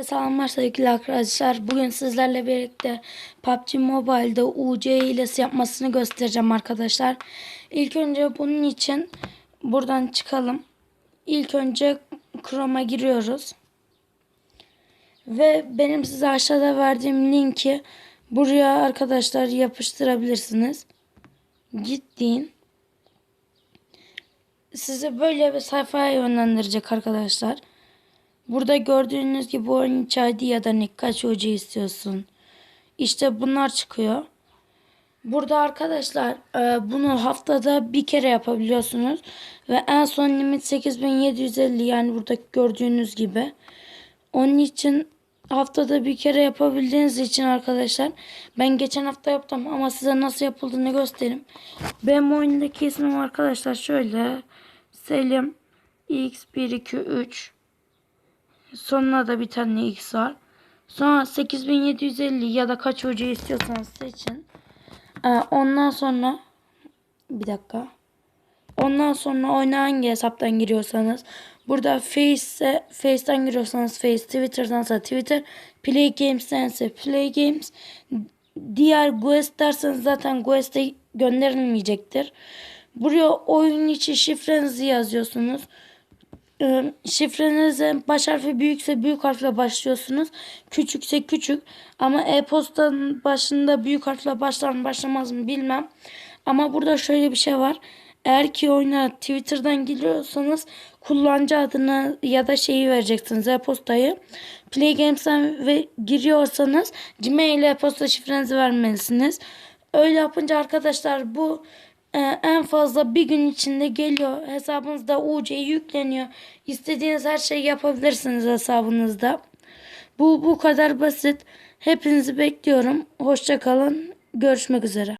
Selamlar sevgili arkadaşlar. Bugün sizlerle birlikte PUBG Mobile'da UC hilesi yapmasını göstereceğim arkadaşlar. İlk önce bunun için buradan çıkalım. İlk önce Chrome'a giriyoruz. Ve benim size aşağıda verdiğim linki buraya arkadaşlar yapıştırabilirsiniz. Gittiğin sizi böyle bir sayfaya yönlendirecek arkadaşlar. Burada gördüğünüz gibi oyun içeride ya da ne kaç hoca istiyorsun. İşte bunlar çıkıyor. Burada arkadaşlar e, bunu haftada bir kere yapabiliyorsunuz. Ve en son limit 8750 yani burada gördüğünüz gibi. Onun için haftada bir kere yapabildiğiniz için arkadaşlar ben geçen hafta yaptım ama size nasıl yapıldığını göstereyim. Benim oyundaki ismim arkadaşlar şöyle Selim X123 Sonuna da bir tane X var. Sonra 8750 ya da kaç hoca istiyorsanız seçin. Ee, ondan sonra bir dakika. Ondan sonra oyuna hangi hesaptan giriyorsanız burada Face Face'ten giriyorsanız Face, Twitter'dansa Twitter, Play Games'tense Play Games. Diğer Guest derseniz zaten Guest'e gönderilmeyecektir. Buraya oyun içi şifrenizi yazıyorsunuz. Ee, şifrenize baş harfi büyükse büyük harfle başlıyorsunuz. Küçükse küçük. Ama e-postanın başında büyük harfle başlar mı başlamaz mı bilmem. Ama burada şöyle bir şey var. Eğer ki oyuna Twitter'dan giriyorsanız kullanıcı adını ya da şeyi vereceksiniz e-postayı. Play Games'ten ve giriyorsanız Gmail e-posta şifrenizi vermelisiniz. Öyle yapınca arkadaşlar bu ee, en fazla bir gün içinde geliyor. Hesabınızda UC yükleniyor. İstediğiniz her şeyi yapabilirsiniz hesabınızda. Bu bu kadar basit. Hepinizi bekliyorum. Hoşça kalın. Görüşmek üzere.